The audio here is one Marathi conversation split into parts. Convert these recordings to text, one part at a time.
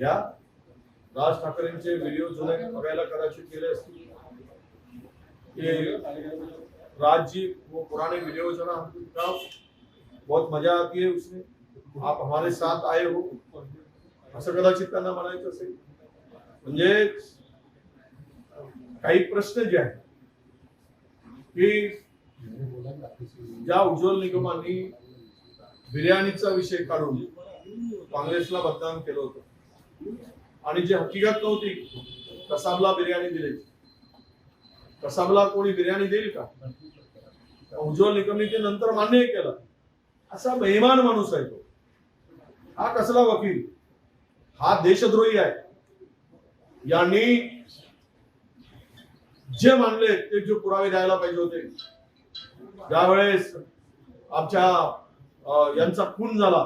या राज ठाकरेंचे व्हिडिओ जुने बघायला कदाचित गेले असतील. राज जी वो पुराने व्हिडिओ जो ना हमको बहुत मजा आती है उसमें. आप हमारे साथ आए हो. असं कदाचित त्यांना म्हणायचं असेल. म्हणजे काही प्रश्न जे आहेत की ज्या उज्ज्वल निगमांनी बिर्याणीचा विषय काढून काँग्रेसला मतदान केलं होतं आणि जी हकीकत नव्हती कसाबला बिर्याणी दिली कसाबला कोणी बिर्याणी देईल का? उज्ज्वल निकमने ते नंतर मान्य केलं. असा मेहमान माणूस आहे तो. हा कसला वकील? हा देशद्रोही आहे. यांनी जे मानले ते जे पुरावे द्यायला पाहिजे होते. ज्यावेळेस आमच्या यांचा खून झाला.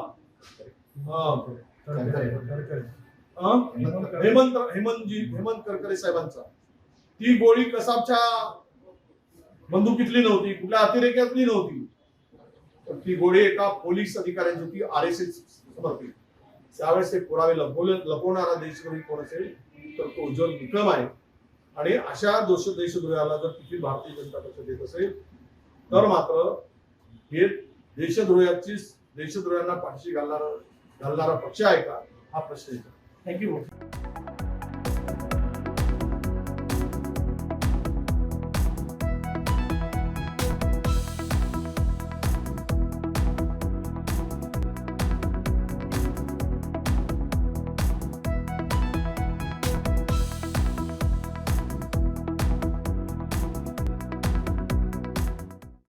हेमंत हेमंतजी हेमंत करकरे साहेबांचा. ती गोळी कसाबच्या बंदुकीतली नव्हती कुठल्या अतिरेक्यातली नव्हती. तर ती गोळी एका पोलीस अधिकाऱ्यांची होती आर एस एस समर्पित. त्यावेळेस ते पुरावे लपवले लपवणारा देशद्रोही कोण असेल तर तो उज्ज्वल विक्रम आहे. आणि अशा दोष देशद्रोहाला जर किती भारतीय जनता पक्ष देत असेल तर मात्र हे देशद्रोहाची देशद्रोहांना पाठीशी घालणारा घालणारा पक्ष आहे का? हा प्रश्न येतो Thank you.